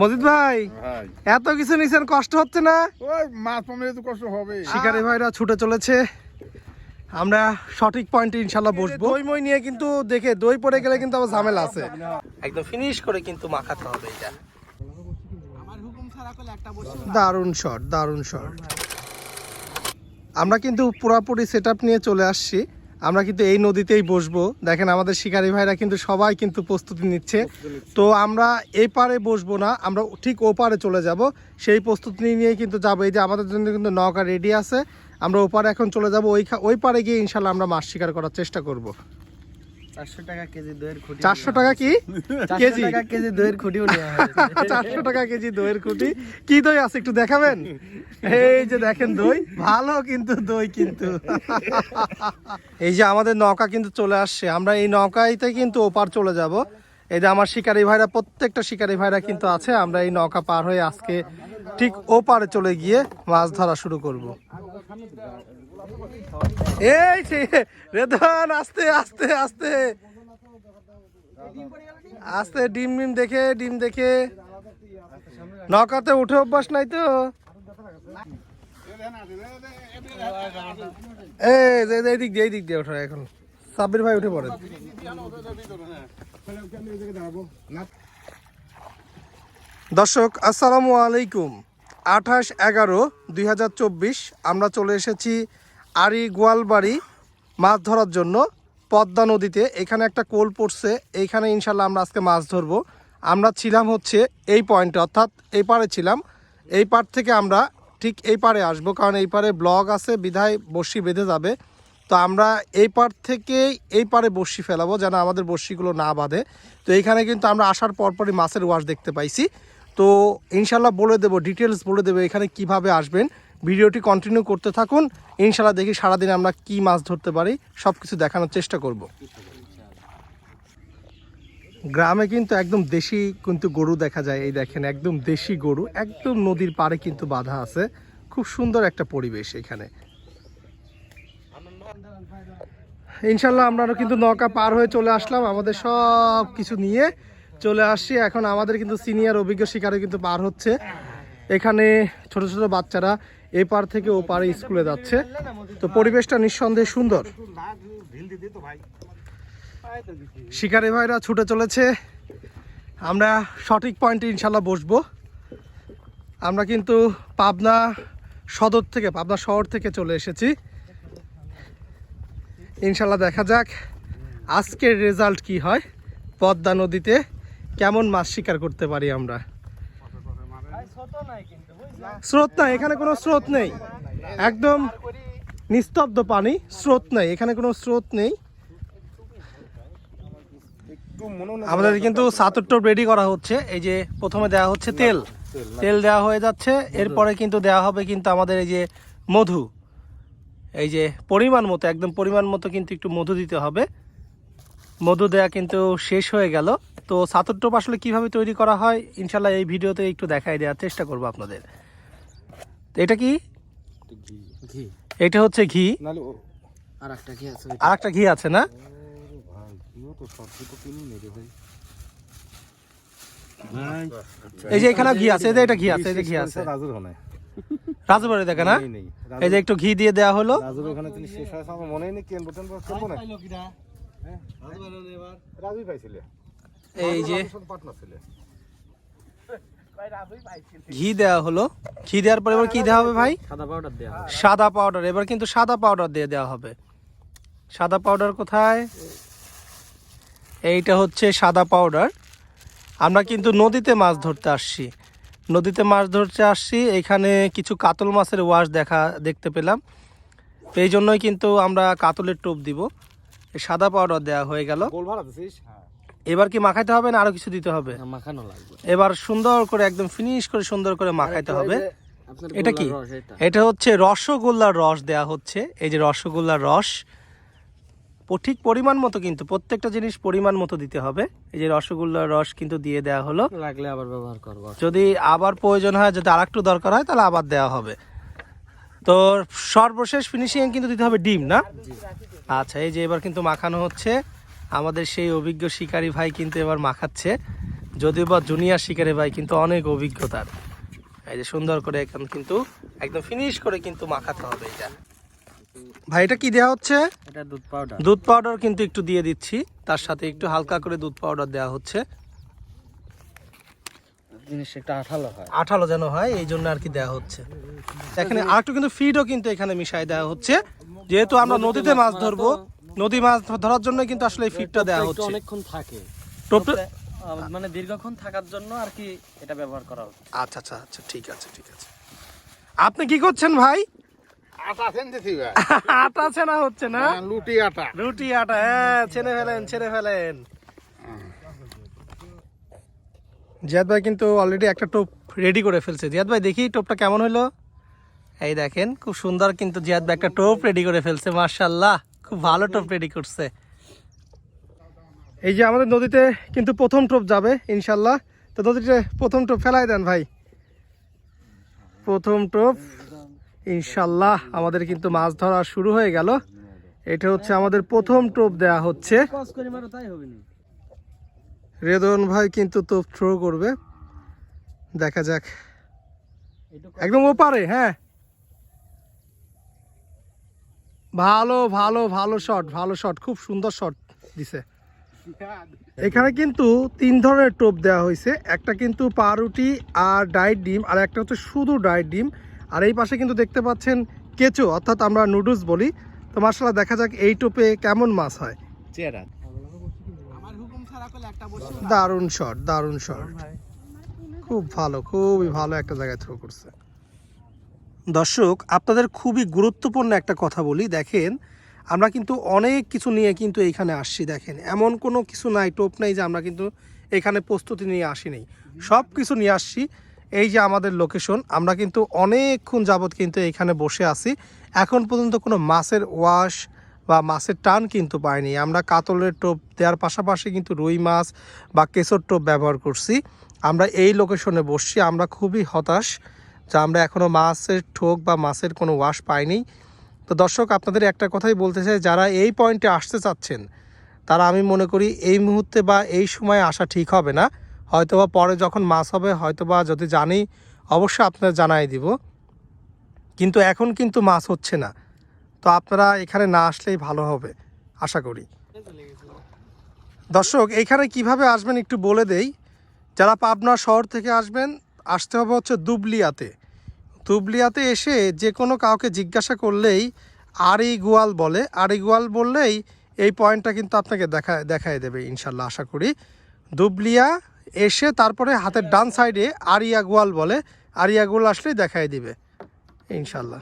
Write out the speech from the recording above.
মজিদ ভাই এত কিছু নিছেন কষ্ট হচ্ছে না? ওই মাছ পামলে তো কষ্ট হবে। শিকারী ভাইরা ছুটে চলেছে। আমরা সঠিক পয়েন্টে ইনশাল্লাহ বসবো। দই মই নিয়ে কিন্তু দেখে দই পড়ে গেলে কিন্তু আবার ঝামেলা আছে। একদম ফিনিশ করে কিন্তু মাখাতে হবে এটা। দারুণ শট দারুণ শট আমরা কিন্তু পুরাপুরি সেট নিয়ে চলে আসছি। আমরা কিন্তু এই নদীতেই বসবো। দেখেন আমাদের শিকারী ভাইরা কিন্তু সবাই কিন্তু প্রস্তুতি নিচ্ছে। তো আমরা এই পারে বসবো না, আমরা ঠিক ও পারে চলে যাব। সেই প্রস্তুতি নিয়ে কিন্তু যাব। এই যে আমাদের জন্য কিন্তু নৌকা রেডি আছে, আমরা ওপারে এখন চলে যাব। ওই ওই পারে গিয়ে ইনশাল্লাহ আমরা মাছ শিকার করার চেষ্টা করব। চারশো টাকা কেজি দইয়ের খুঁটি চারশো টাকা কি? কেজি? টাকা কেজি দইয়ের খুঁটিও চারশো টাকা কেজি দইয়ের কুটি কি দই আছে একটু দেখাবেন? এই যে দেখেন দই। ভালো কিন্তু দই কিন্তু। এই যে আমাদের নৌকা কিন্তু চলে আসছে। আমরা এই নৌকাইতে কিন্তু ওপার চলে যাব। এই যে আমার শিকারী ভাইরা প্রত্যেকটা শিকারী ভাইরা কিন্তু আছে। আমরা এই নৌকা পার হয়ে আজকে ঠিক ওপারে চলে গিয়ে মাছ ধরা শুরু করব। এই সে, রেদান, আস্তে আস্তে আস্তে। আস্তে, ডিম ডিম দেখে ডিম দেখে। নৌকাতে উঠে অভ্যাস নাই তো। এই যে এই দিয়ে এই দিক দিয়ে ওঠা এখন। সাব্বির ভাই উঠে পড়েন দর্শক, আসসালামু আলাইকুম। আঠাশ এগারো দুই আমরা চলে এসেছি আরি গোয়ালবাড়ি মাছ ধরার জন্য পদ্মা নদীতে। এখানে একটা কোল পড়ছে, এইখানে ইনশাল্লাহ আমরা আজকে মাছ ধরবো। আমরা ছিলাম হচ্ছে এই পয়েন্টে অর্থাৎ এই পারে ছিলাম। এই পার থেকে আমরা ঠিক এই পারে আসব, কারণ এই পারে ব্লগ আছে, বিধায় বর্ষি বেঁধে যাবে। তো আমরা এই পার থেকে এই পারে বর্ষি ফেলাবো, যেন আমাদের বর্ষিগুলো না বাঁধে। তো এইখানে কিন্তু আমরা আসার পরপরই মাছের ওয়াশ দেখতে পাইছি। তো ইনশাল্লাহ বলে দেবো ডিটেলস বলে দেবো এখানে কীভাবে আসবেন। ভিডিওটি কন্টিনিউ করতে থাকুন। ইনশাল্লাহ দেখি সারাদিন আমরা কি মাছ ধরতে পারি। সব কিছু দেখানোর চেষ্টা করব। গ্রামে কিন্তু একদম দেশি কিন্তু গরু দেখা যায়। এই দেখেন, একদম দেশি গরু। একদম নদীর পাড়ে কিন্তু বাধা আছে। খুব সুন্দর একটা পরিবেশ এখানে। ইনশাল্লাহ আমরা কিন্তু নৌকা পার হয়ে চলে আসলাম। আমাদের সব কিছু নিয়ে চলে আসছি। এখন আমাদের কিন্তু সিনিয়র অভিজ্ঞ শিকারে কিন্তু পার হচ্ছে। এখানে ছোট ছোট বাচ্চারা এ পার থেকে ও পারে স্কুলে যাচ্ছে। তো পরিবেশটা নিঃসন্দেহে সুন্দর। শিকারী ভাইরা ছুটে চলেছে। আমরা সঠিক পয়েন্টে ইনশাল্লাহ বসবো। আমরা কিন্তু পাবনা সদর থেকে, পাবনা শহর থেকে চলে এসেছি। ইনশাল্লাহ দেখা যাক আজকের রেজাল্ট কি হয় পদ্মা নদীতে। কেমন মাছ শিকার করতে পারি আমরা? স্রোত নাই, এখানে কোনো স্রোত নেই। একদম নিস্তব্ধ পানি, স্রোত নেই, এখানে কোনো স্রোত নেই। আমাদের কিন্তু সাতর টপ রেডি করা হচ্ছে। এই যে প্রথমে দেওয়া হচ্ছে তেল। তেল দেওয়া হয়ে যাচ্ছে। এরপরে কিন্তু দেওয়া হবে কিন্তু আমাদের এই যে মধু। এই যে পরিমাণ মতো, একদম পরিমাণ মতো কিন্তু একটু মধু দিতে হবে। মধু দেয়া কিন্তু শেষ হয়ে গেল। তো সাতর টোপ আসলে কীভাবে তৈরি করা হয় ইনশাল্লাহ এই ভিডিওতে একটু দেখাই দেওয়ার চেষ্টা করব আপনাদের। তো এটা কি? এটা হচ্ছে ঘি। আর একটা কি আছে আর একটা ঘি আছে না? ভাই এই যে এখানে ঘি আছে এই যে এটা ঘি আছে এই যে ঘি আছে। রাজুর ওখানে রাজবাড়ি দেখে না? এই যে একটু ঘি দিয়ে দেওয়া হলো। রাজুর ওখানে তিনি শেষ হয় আমার মনেই নেই কেন বলতেন কেন না রাজুই পাইছিলে? এই যে ঘি দেওয়া হলো। ঘি দেওয়ার পরে এবার কি দেওয়া হবে ভাই? সাদা পাউডার দেওয়া সাদা পাউডার এবার কিন্তু সাদা পাউডার দিয়ে দেওয়া হবে। সাদা পাউডার কোথায়? এইটা হচ্ছে সাদা পাউডার আমরা কিন্তু নদীতে মাছ ধরতে আসছি। নদীতে মাছ ধরতে আসছি। এখানে কিছু কাতল মাছের ওয়াশ দেখা দেখতে পেলাম। এই জন্যই কিন্তু আমরা কাতলের টোপ দিব। সাদা পাউডার দেওয়া হয়ে গেল। দিছিস এবার কি মাখাইতে হবে না আরও কিছু দিতে হবে? মাখানো লাগবে। এবার সুন্দর করে একদম ফিনিশ করে সুন্দর করে মাখাইতে হবে। এটা কি? এটা। হচ্ছে রসগোল্লার রস দেয়া হচ্ছে। এই যে রসগোল্লার রস ঠিক পরিমাণ মতো কিন্তু প্রত্যেকটা জিনিস পরিমাণ মতো দিতে হবে। এই যে রসগোল্লার রস কিন্তু দিয়ে দেওয়া হলো। লাগলে আবার ব্যবহার করব। যদি আবার প্রয়োজন হয় যদি আর একটু দরকার হয় তাহলে আবার দেওয়া হবে। তো সর্বশেষ ফিনিশিং কিন্তু দিতে হবে ডিম না? আচ্ছা এই যে এবার কিন্তু মাখানো হচ্ছে। আমাদের সেই অভিজ্ঞ শিকারী ভাই কিন্তু এবার মাখাচ্ছে। যদিও বা জুনিয়র শিকারে ভাই কিন্তু অনেক অভিজ্ঞতার এই যে সুন্দর করে এখন কিন্তু একদম ফিনিশ করে কিন্তু মাখাতে হবে এটা। ভাই এটা কি দেওয়া হচ্ছে? এটা দুধ পাউডার দুধ পাউডার কিন্তু একটু দিয়ে দিচ্ছি। তার সাথে একটু হালকা করে দুধ পাউডার দেওয়া হচ্ছে। আঠালো হয়। আঠালো যেন হয় এই জন্য আর কি দেওয়া হচ্ছে। এখানে আরেকটু কিন্তু ফিডও কিন্তু এখানে মিশাই দেওয়া হচ্ছে। যেহেতু আমরা নদীতে মাছ ধরবো নদী মাছ ধরার জন্য কিন্তু আসলে এই ফিডটা দেওয়া হচ্ছে। অনেকক্ষণ থাকে। মানে দীর্ঘক্ষণ থাকার জন্য আর কি এটা ব্যবহার করা হচ্ছে। আচ্ছা আচ্ছা আচ্ছা ঠিক আছে ঠিক আছে। আপনি কি করছেন ভাই? আটা ভাই। আটা ছেনা হচ্ছে না? হ্যাঁ, লুটি আটা। রুটি আটা হ্যাঁ ছেনে ফেলেন ছেনে ফেলেন। জিয়াদ ভাই কিন্তু অলরেডি একটা টোপ রেডি করে ফেলছে। জিয়াদ ভাই দেখি টোপটা কেমন হলো? এই দেখেন, খুব সুন্দর কিন্তু জিয়াদ ভাই একটা টোপ রেডি করে ফেলছে মার্শাল্লাহ খুব ভালো টোপ রেডি করছে। এই যে আমাদের নদীতে কিন্তু প্রথম টোপ যাবে ইনশাল্লাহ তো নদীতে প্রথম টোপ ফেলাই দেন ভাই। প্রথম টোপ ইনশাল্লাহ আমাদের কিন্তু মাছ ধরা শুরু হয়ে গেল। এটা হচ্ছে আমাদের প্রথম টোপ দেয়া হচ্ছে। রেদন ভাই কিন্তু টোপ থ্রো করবে। দেখা যাক। একদম ওপারে হ্যাঁ। ভালো ভালো ভালো শট ভালো শট খুব সুন্দর শট দিছে। এখানে কিন্তু তিন ধরনের টোপ দেওয়া হয়েছে। একটা কিন্তু পাউরুটি আর ডাইট ডিম আর একটা হচ্ছে শুধু ডাইট ডিম। আর এই পাশে কিন্তু দেখতে পাচ্ছেন কেঁচো অর্থাৎ আমরা নুডলস বলি। তো মার্শাল্লাহ দেখা যাক এই টোপে কেমন মাছ হয়। চেহারা। দারুণ শট দারুণ শট খুব ভালো খুবই ভালো একটা জায়গায় থ্রো করছে। দর্শক, আপনাদের খুবই গুরুত্বপূর্ণ একটা কথা বলি, দেখেন, আমরা কিন্তু অনেক কিছু নিয়ে কিন্তু এইখানে আসছি, দেখেন। এমন কোনো কিছু নাই, টোপ নাই যে আমরা কিন্তু এখানে প্রস্তুতি নিয়ে আসিনি সব কিছু নিয়ে আসছি, এই যে আমাদের লোকেশন আমরা কিন্তু অনেকক্ষণ যাবৎ কিন্তু এখানে বসে আছি। এখন পর্যন্ত কোনো মাছের ওয়াশ বা মাছের টান কিন্তু পাইনি। আমরা কাতলের টোপ দেওয়ার পাশাপাশি কিন্তু রুই মাছ বা কেঁচোর টোপ ব্যবহার করছি। আমরা এই লোকেশনে বসছি, আমরা খুবই হতাশ। যে আমরা এখনও মাছের ঠোক বা মাছের কোনো ওয়াশ পাইনি। তো দর্শক, আপনাদের একটা কথাই বলতে চাই, যারা এই পয়েন্টে আসতে চাচ্ছেন, তারা আমি মনে করি এই মুহূর্তে বা এই সময় আসা ঠিক হবে না। হয়তোবা পরে যখন মাছ হবে, হয়তোবা যদি জানি, অবশ্যই আপনাদের জানাই দিব। কিন্তু এখন কিন্তু মাছ হচ্ছে না। তো আপনারা এখানে না আসলেই ভালো হবে, আশা করি। দর্শক, এখানে কীভাবে আসবেন একটু বলে দেই। যারা পাবনা শহর থেকে আসবেন আসতে হবে হচ্ছে দুবলিয়াতে। দুবলিয়াতে এসে যে কোনো কাউকে জিজ্ঞাসা করলেই আরি গোয়াল বলে। আরি গোয়াল বললেই এই পয়েন্টটা কিন্তু আপনাকে দেখা, দেখায় দেবে ইনশাল্লাহ, আশা করি। দুবলিয়া এসে তারপরে হাতের ডান সাইডে আরিয়া গোয়াল বলে। আরিয়া গোয়াল আসলেই দেখায় দিবে, ইনশাল্লাহ।